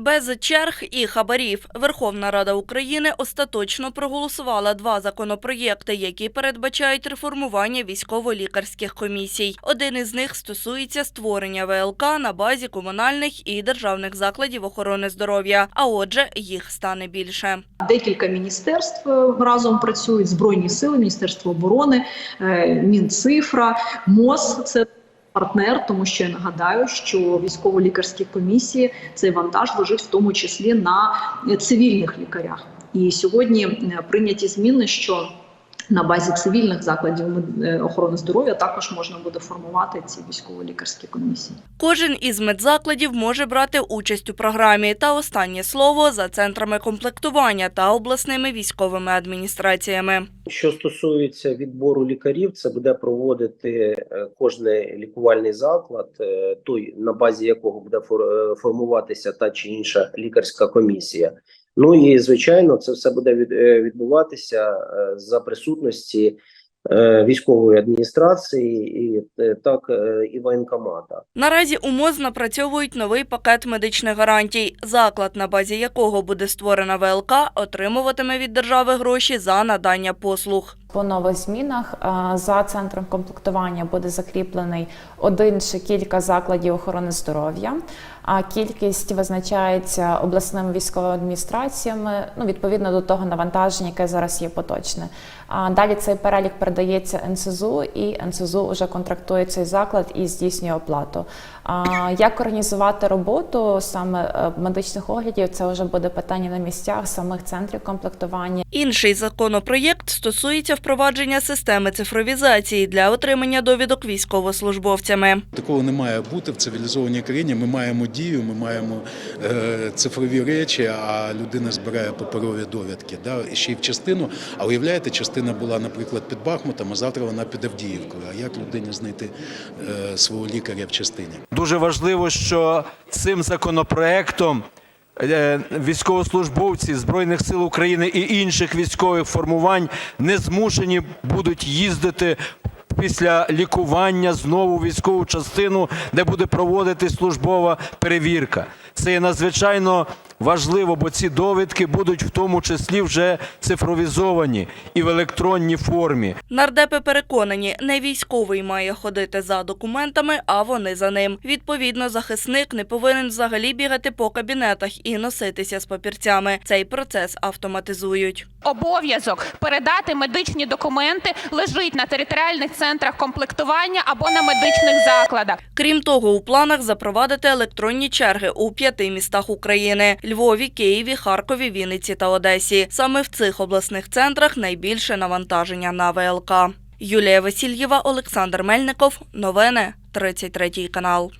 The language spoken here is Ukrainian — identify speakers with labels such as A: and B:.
A: Без черг і хабарів Верховна Рада України остаточно проголосувала два законопроєкти, які передбачають реформування військово-лікарських комісій. Один із них стосується створення ВЛК на базі комунальних і державних закладів охорони здоров'я. А отже, їх стане більше.
B: Декілька міністерств е, разом працюють: Збройні сили, Міністерство оборони, е, Мінцифра, МОЗ. Це партнер, тому що я нагадаю, що військово-лікарські комісії цей вантаж лежить в тому числі на цивільних лікарях. І сьогодні е, прийняті зміни, що на базі цивільних закладів мед- е, охорони здоров'я також можна буде формувати ці військово-лікарські комісії.
A: Кожен із медзакладів може брати участь у програмі. Та останнє слово за центрами комплектування та обласними військовими адміністраціями.
C: Що стосується відбору лікарів, це буде проводити е, кожний лікувальний заклад, е, той на базі якого буде фор- формуватися та чи інша лікарська комісія. Ну і звичайно, це все буде е, відбуватися е, за присутності е, військової адміністрації і так і воєнкомата.
A: Наразі у МОЗ напрацьовують новий пакет медичних гарантій, заклад, на базі якого буде створена ВЛК, отримуватиме від держави гроші за надання послуг.
D: По нових змінах е, за центром комплектування буде закріплений один чи кілька закладів охорони здоров'я. А кількість визначається обласними військовими адміністраціями, ну відповідно до того навантаження, яке зараз є поточне. А далі цей перелік передається НСЗУ, і НСЗУ вже контрактує цей заклад і здійснює оплату. А як організувати роботу саме е, медичних оглядів? Це вже буде питання на місцях самих центрів комплектування.
A: Інший законопроєкт стосується впровадження системи цифровізації для отримання довідок військовослужбовцями.
E: Такого не має бути в цивілізованій країні. Ми маємо дію, ми маємо е, цифрові речі, а людина збирає паперові довідки. Да? Ще й в частину. А уявляєте, частина була, наприклад, під Бахмутом, а завтра вона під Авдіївкою. А як людині знайти е, свого лікаря в частині?
F: Дуже важливо, що цим законопроектом військовослужбовці Збройних сил України і інших військових формувань не змушені будуть їздити після лікування знову у військову частину, де буде проводитись службова перевірка. Це є надзвичайно важливо, бо ці довідки будуть в тому числі вже цифровізовані і в електронній формі.
A: Нардепи переконані, не військовий має ходити за документами, а вони за ним. Відповідно, захисник не повинен взагалі бігати по кабінетах і носитися з папірцями. Цей процес автоматизують.
G: обов'язок передати медичні документи лежить на територіальних центрах комплектування або на медичних закладах.
A: Крім того, у планах запровадити електронні черги у п'яти містах України: Львові, Києві, Харкові, Вінниці та Одесі. Саме в цих обласних центрах найбільше навантаження на ВЛК. Юлія Васильєва, Олександр Мельников. Новини 33 канал.